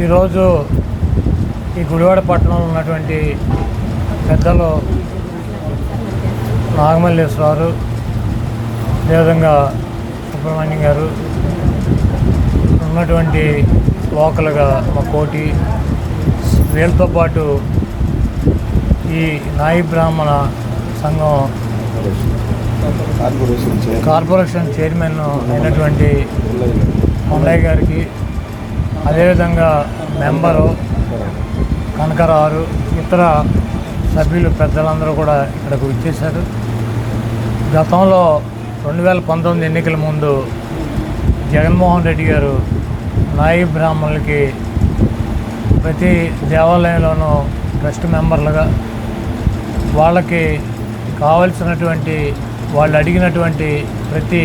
ఈరోజు ఈ గుడివాడ పట్టణంలో ఉన్నటువంటి పెద్దలు నాగమల్లేశ్వరరావు అదేవిధంగా సుబ్రహ్మణ్యం గారు ఉన్నటువంటి లోకల్గా మా కోటి వీళ్ళతో పాటు ఈ నాయి బ్రాహ్మణ సంఘం కార్పొరేషన్ చైర్ కార్పొరేషన్ చైర్మన్ అయినటువంటి కొండయ్య గారికి అదేవిధంగా మెంబరు కనకరారు ఇతర సభ్యులు పెద్దలందరూ కూడా ఇక్కడికి వచ్చేశారు. గతంలో రెండు వేల పంతొమ్మిది ఎన్నికల ముందు జగన్మోహన్ రెడ్డి గారు నాయి బ్రాహ్మణులకి ప్రతి దేవాలయంలోనూ ట్రస్ట్ మెంబర్లుగా వాళ్ళకి కావలసినటువంటి వాళ్ళు అడిగినటువంటి ప్రతి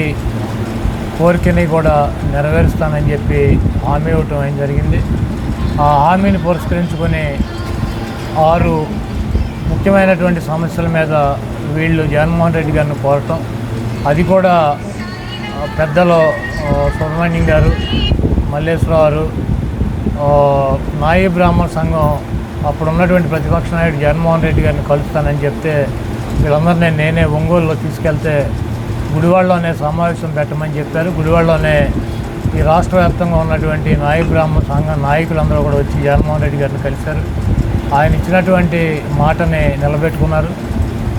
కోరికని కూడా నెరవేరుస్తానని చెప్పి హామీ ఇవ్వటం ఏం జరిగింది. ఆ హామీని పురస్కరించుకొని ఆరు ముఖ్యమైనటువంటి సమస్యల మీద వీళ్ళు జగన్మోహన్ రెడ్డి గారిని కోరటం. అది కూడా పెద్దలు సుబ్రహ్మణ్యం గారు మల్లేశ్వరరావు గారు నాయి బ్రాహ్మణ సంఘం అప్పుడు ఉన్నటువంటి ప్రతిపక్ష నాయుడు జగన్మోహన్ రెడ్డి గారిని కలుస్తానని చెప్తే వీళ్ళందరినీ నేనే ఒంగోలులో తీసుకెళ్తే గుడివాడలోనే సమావేశం పెట్టమని చెప్పారు. గుడివాడలోనే ఈ రాష్ట్ర వ్యాప్తంగా ఉన్నటువంటి నాయి బ్రాహ్మణ సంఘం నాయకులందరూ కూడా వచ్చి జగన్మోహన్ రెడ్డి గారిని కలిశారు. ఆయన ఇచ్చినటువంటి మాటని నిలబెట్టుకున్నారు.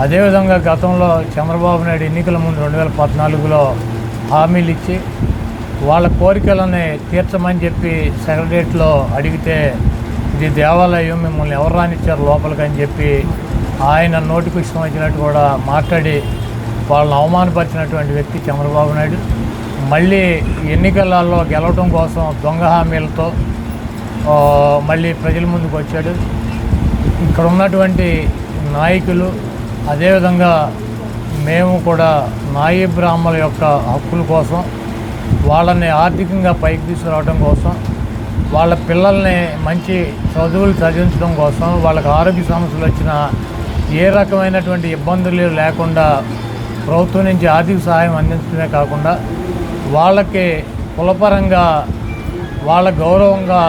అదేవిధంగా గతంలో చంద్రబాబు నాయుడు ఎన్నికల ముందు రెండు వేల పద్నాలుగులో హామీలు ఇచ్చి వాళ్ళ కోరికలని తీర్చమని చెప్పి సెక్రటరియట్లో అడిగితే ఇది దేవాలయం మిమ్మల్ని ఎవరు రానిచ్చారు లోపలికి అని చెప్పి ఆయన నోటికి ఇష్టం వచ్చినట్టు కూడా మాట్లాడి వాళ్ళని అవమానపరిచినటువంటి వ్యక్తి చంద్రబాబు నాయుడు. మళ్ళీ ఎన్నికలలో గెలవడం కోసం దొంగ హామీలతో మళ్ళీ ప్రజల ముందుకు వచ్చాడు. ఇక్కడ ఉన్నటువంటి నాయకులు అదేవిధంగా మేము కూడా నాయి బ్రాహ్మణుల యొక్క హక్కుల కోసం వాళ్ళని ఆర్థికంగా పైకి తీసుకురావడం కోసం వాళ్ళ పిల్లల్ని మంచి చదువులు చదివించడం కోసం వాళ్ళకి ఆరోగ్య సమస్యలు వచ్చిన ఏ రకమైనటువంటి ఇబ్బందులు లేకుండా ప్రభుత్వం నుంచి ఆర్థిక సహాయం అందించడమే కాకుండా వాళ్ళకి కులపరంగా వాళ్ళ గౌరవంగా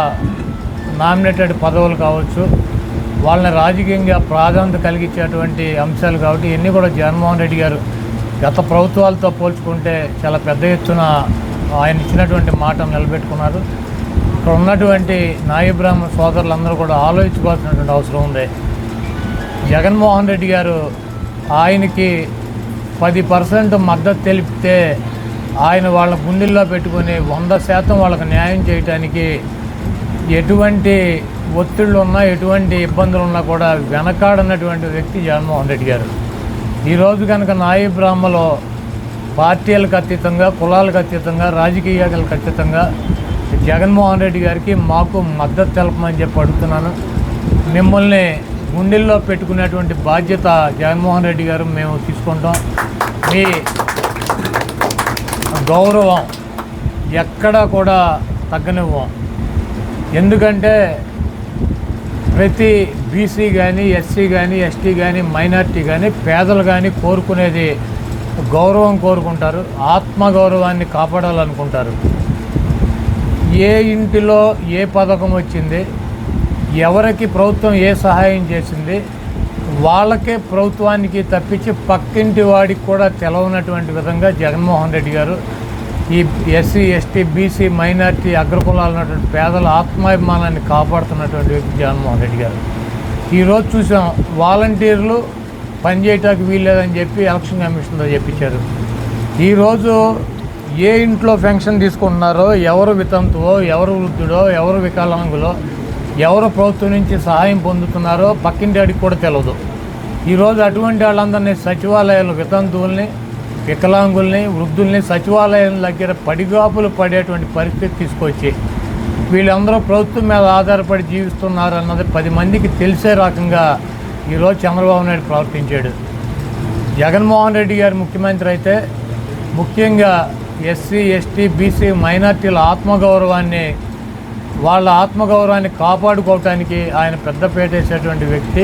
నామినేటెడ్ పదవులు కావచ్చు వాళ్ళని రాజకీయంగా ప్రాధాన్యత కలిగించేటువంటి అంశాలు కాబట్టి ఇవన్నీ కూడా జగన్మోహన్ రెడ్డి గారు గత ప్రభుత్వాలతో పోల్చుకుంటే చాలా పెద్ద ఎత్తున ఆయన ఇచ్చినటువంటి మాటను నిలబెట్టుకున్నారు. ఇక్కడ ఉన్నటువంటి నాయ బ్రాహ్మణ సోదరులందరూ కూడా ఆలోచించుకోవాల్సినటువంటి అవసరం ఉంది. జగన్మోహన్ రెడ్డి గారు ఆయనకి పది పర్సెంట్ మద్దతు తెలిపితే ఆయన వాళ్ళ గుండెల్లో పెట్టుకొని వంద శాతం వాళ్ళకి న్యాయం చేయటానికి ఎటువంటి ఒత్తిళ్ళు ఉన్నా ఎటువంటి ఇబ్బందులు ఉన్నా కూడా వెనకాడనటువంటి వ్యక్తి జగన్మోహన్ రెడ్డి గారు. ఈరోజు కనుక నాయి బ్రాహ్మలో పార్టీలకు అతీతంగా కులాలకు అతీతంగా రాజకీయాలకు అతీతంగా జగన్మోహన్ రెడ్డి గారికి మాకు మద్దతు తెలపమని చెప్పి అడుగుతున్నాను. మిమ్మల్ని గుండెల్లో పెట్టుకునేటువంటి బాధ్యత జగన్మోహన్ రెడ్డి గారు మేము తీసుకుంటాం. మీ గౌరవం ఎక్కడా కూడా తగ్గనివ్వం. ఎందుకంటే ప్రతి బీసీ కానీ ఎస్సీ కానీ ఎస్టీ కానీ మైనార్టీ కానీ పేదలు కానీ కోరుకునేది గౌరవం కోరుకుంటారు ఆత్మగౌరవాన్ని కాపాడాలనుకుంటారు. ఏ ఇంటిలో ఏ పథకం వచ్చింది ఎవరికి ప్రభుత్వం ఏ సహాయం చేసింది వాళ్ళకే ప్రభుత్వానికి తప్పించి పక్కింటి వాడికి కూడా తెలవనటువంటి విధంగా జగన్మోహన్ రెడ్డి గారు ఈ ఎస్సీ ఎస్టీ బీసీ మైనార్టీ అగ్రకులాలు ఉన్నటువంటి పేదల ఆత్మాభిమానాన్ని కాపాడుతున్నటువంటి వ్యక్తి జగన్మోహన్ రెడ్డి గారు. ఈరోజు చూసాం వాలంటీర్లు పనిచేయటానికి వీల్లేదని చెప్పి ఎలక్షన్ కమిషన్తో చెప్పించారు. ఈరోజు ఏ ఇంట్లో పెన్షన్ తీసుకుంటున్నారో ఎవరు వితంతువో ఎవరు వృద్ధుడో ఎవరు వికలాంగులో ఎవరు ప్రభుత్వం నుంచి సహాయం పొందుతున్నారో పక్కింటాడికి కూడా తెలియదు ఈరోజు అటువంటి వాళ్ళందరినీ సచివాలయాలు వితంతువుల్ని వికలాంగుల్ని వృద్ధుల్ని సచివాలయం దగ్గర పడిగాపులు పడేటువంటి పరిస్థితి తీసుకొచ్చి వీళ్ళందరూ ప్రభుత్వం మీద ఆధారపడి జీవిస్తున్నారు అన్నది పది మందికి తెలిసే రకంగా ఈరోజు చంద్రబాబు నాయుడు ప్రవర్తించాడు. జగన్మోహన్ రెడ్డి గారు ముఖ్యమంత్రి అయితే ముఖ్యంగా ఎస్సీ ఎస్టీ బీసీ మైనార్టీల ఆత్మగౌరవాన్ని వాళ్ళ ఆత్మగౌరవాన్ని కాపాడుకోవటానికి ఆయన పెద్దపేట వేసేటువంటి వ్యక్తి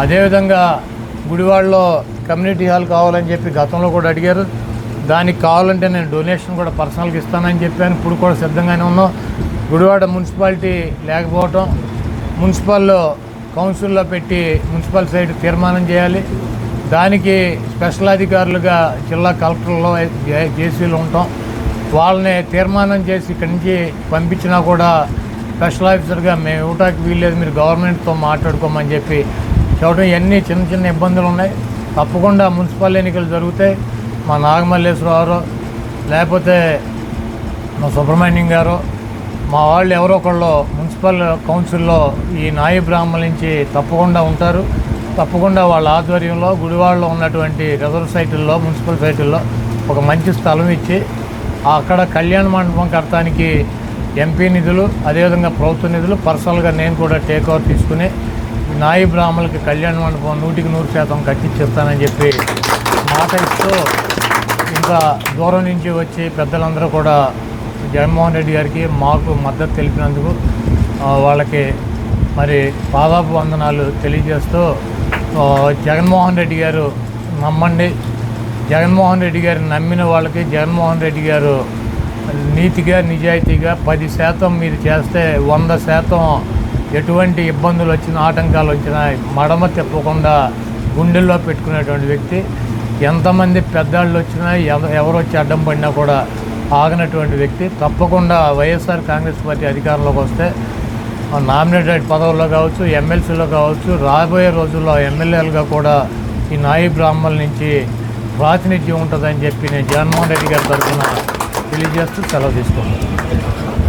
అదేవిధంగా గుడివాడలో కమ్యూనిటీ హాల్ కావాలని చెప్పి గతంలో కూడా అడిగారు దానికి కావాలంటే నేను డొనేషన్ కూడా పర్సనల్గా ఇస్తానని చెప్పాను ఇప్పుడు కూడా సిద్ధంగానే ఉన్నాం గుడివాడ మున్సిపాలిటీ లేకపోవటం మున్సిపల్లో కౌన్సిల్లో పెట్టి మున్సిపల్ సైడ్ తీర్మానం చేయాలి దానికి స్పెషల్ అధికారులుగా జిల్లా కలెక్టర్లో జేసీలు ఉంటాం వాళ్ళని తీర్మానం చేసి ఇక్కడి నుంచి పంపించినా కూడా స్పెషల్ ఆఫీసర్గా మేము ఇవ్వటానికి వీల్లేదు మీరు గవర్నమెంట్తో మాట్లాడుకోమని చెప్పి చూడటం ఇవన్నీ చిన్న చిన్న ఇబ్బందులు ఉన్నాయి. తప్పకుండా మున్సిపల్ ఎన్నికలు జరుగుతాయి. మా నాగమల్లేశ్వరరావు లేకపోతే మా సుబ్రహ్మణ్యం గారు మా వాళ్ళు ఎవరో ఒకళ్ళు మున్సిపల్ కౌన్సిల్లో ఈ నాయి బ్రాహ్మణ నుంచి తప్పకుండా ఉంటారు. తప్పకుండా వాళ్ళ ఆధ్వర్యంలో గుడివాడలో ఉన్నటువంటి రిజర్వ్ సైటుల్లో మున్సిపల్ సైటుల్లో ఒక మంచి స్థలం ఇచ్చి అక్కడ కళ్యాణ మండపం కట్టడానికి ఎంపీ నిధులు అదేవిధంగా ప్రభుత్వ నిధులు పర్సనల్గా నేను కూడా టేక్ ఓవర్ తీసుకుని నాయి బ్రాహ్మణులకి కళ్యాణ మండపం నూటికి నూరు శాతం కట్టించేస్తానని చెప్పి మాట ఇస్తూ ఇంకా దూరం నుంచి వచ్చి పెద్దలందరూ కూడా జగన్మోహన్ రెడ్డి గారికి మాకు మద్దతు తెలిపినందుకు వాళ్ళకి మరి పాదాపు వందనాలు తెలియజేస్తూ జగన్మోహన్ రెడ్డి గారు నమ్మండి. జగన్మోహన్ రెడ్డి గారిని నమ్మిన వాళ్ళకి జగన్మోహన్ రెడ్డి గారు నీతిగా నిజాయితీగా పది శాతం మీరు చేస్తే వంద శాతం ఎటువంటి ఇబ్బందులు వచ్చినా ఆటంకాలు వచ్చినా మడమ తిప్పకుండా గుండెల్లో పెట్టుకునేటువంటి వ్యక్తి. ఎంతమంది పెద్దాళ్ళు వచ్చినా ఎవ- ఎవరు వచ్చి అడ్డం పడినా కూడా ఆగినటువంటి వ్యక్తి. తప్పకుండా వైఎస్ఆర్ కాంగ్రెస్ పార్టీ అధికారంలోకి వస్తే నామినేటెడ్ పదవుల్లో కావచ్చు ఎమ్మెల్సీలో కావచ్చు రాబోయే రోజుల్లో ఎమ్మెల్యేలుగా కూడా ఈ నాయి బ్రాహ్మణుల నుంచి ప్రాతినిధ్యం ఉంటుందని చెప్పి నేను జగన్మోహన్ రెడ్డి గారి తరఫున తెలియజేస్తూ సెలవు తీసుకుంటాను